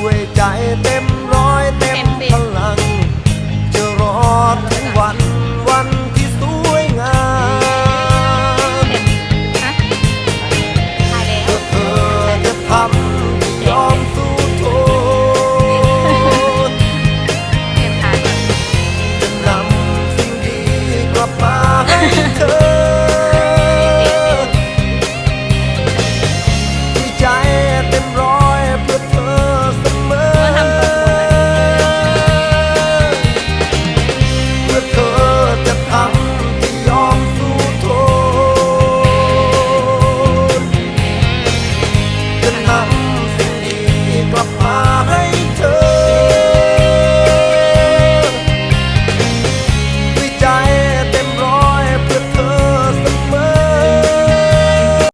ด้วยใจเต็มร้อย with